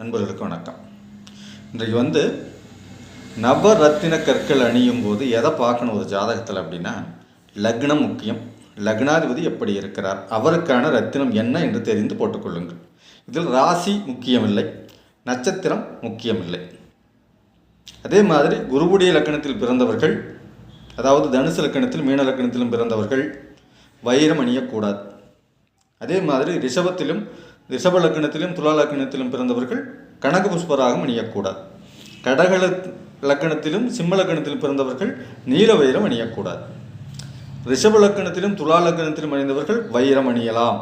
நண்பர்களுக்கு வணக்கம். இன்றைக்கு வந்து நவரத்தின கற்கள் அணியும் போது எதை பார்க்கணும் ஒரு ஜாதகத்தில் அப்படின்னா லக்னம் முக்கியம். லக்னாதிபதி எப்படி இருக்கிறார்? அவருக்கான ரத்தினம் என்ன என்று தெரிந்து போட்டுக்கொள்ளுங்கள் இதில் ராசி முக்கியமில்லை நட்சத்திரம் முக்கியமில்லை. அதே மாதிரி குருவுடைய லக்கணத்தில் பிறந்தவர்கள் அதாவது தனுசு லக்கணத்தில் மீன லக்கணத்திலும் பிறந்தவர்கள் வைரம் அணியக்கூடாது. அதே மாதிரி ரிஷபத்திலும் ரிஷப லக்கணத்திலும் துலா லக்கணத்திலும் பிறந்தவர்கள் கனக புஷ்பராகம் அணியக்கூடாது. கடக லக்கணத்திலும் சிம்ம லக்கணத்திலும் பிறந்தவர்கள் நீல வைரம் அணியக்கூடாது. ரிஷப லக்கணத்திலும் துலா லக்கணத்திலும் அணிந்தவர்கள் வைரம் அணியலாம்.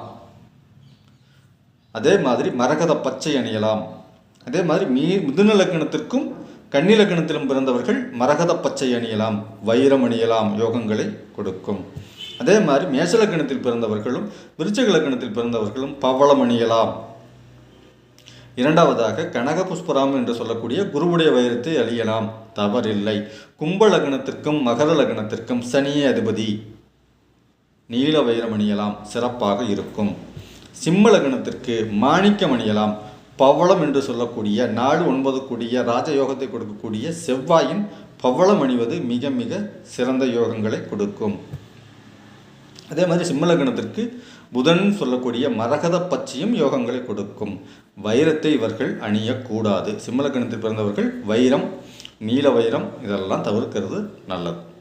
அதே மாதிரி மரகத பச்சை அணியலாம். அதே மாதிரி மீ மிதுன லக்கணத்திற்கும் கன்னி லக்கணத்திலும் பிறந்தவர்கள் மரகத பச்சை அணியலாம். வைரம் அணியலாம். யோகங்களை கொடுக்கும். அதே மாதிரி மேசலக்கணத்தில் பிறந்தவர்களும் விருச்சக லக்கணத்தில் பிறந்தவர்களும் பவளம் அணியலாம் இரண்டாவதாக கனக புஷ்பராம் என்று சொல்லக்கூடிய குருவுடைய வைரத்தை அழியலாம். தவறில்லை. கும்ப லக்னத்திற்கும் மகர லக்னத்திற்கும் சனியே அதிபதி. நீல வைரம் அணியலாம் சிறப்பாக இருக்கும். சிம்ம லக்னத்திற்கு மாணிக்கம் அணியலாம் பவளம் என்று சொல்லக்கூடிய நாடு ஒன்பது கூடிய ராஜயோகத்தை கொடுக்கக்கூடிய செவ்வாயின் பவளம் அணிவது மிக மிக சிறந்த யோகங்களை கொடுக்கும். அதே மாதிரி சிம்மலக்கணத்திற்கு புதன் சொல்லக்கூடிய மரகத பச்சையும் யோகங்களை கொடுக்கும். வைரத்தை இவர்கள் அணியக்கூடாது. சிம்மலக்கணத்தில் பிறந்தவர்கள் வைரம் நீல வைரம் இதெல்லாம் தவிர்க்கிறது நல்லது.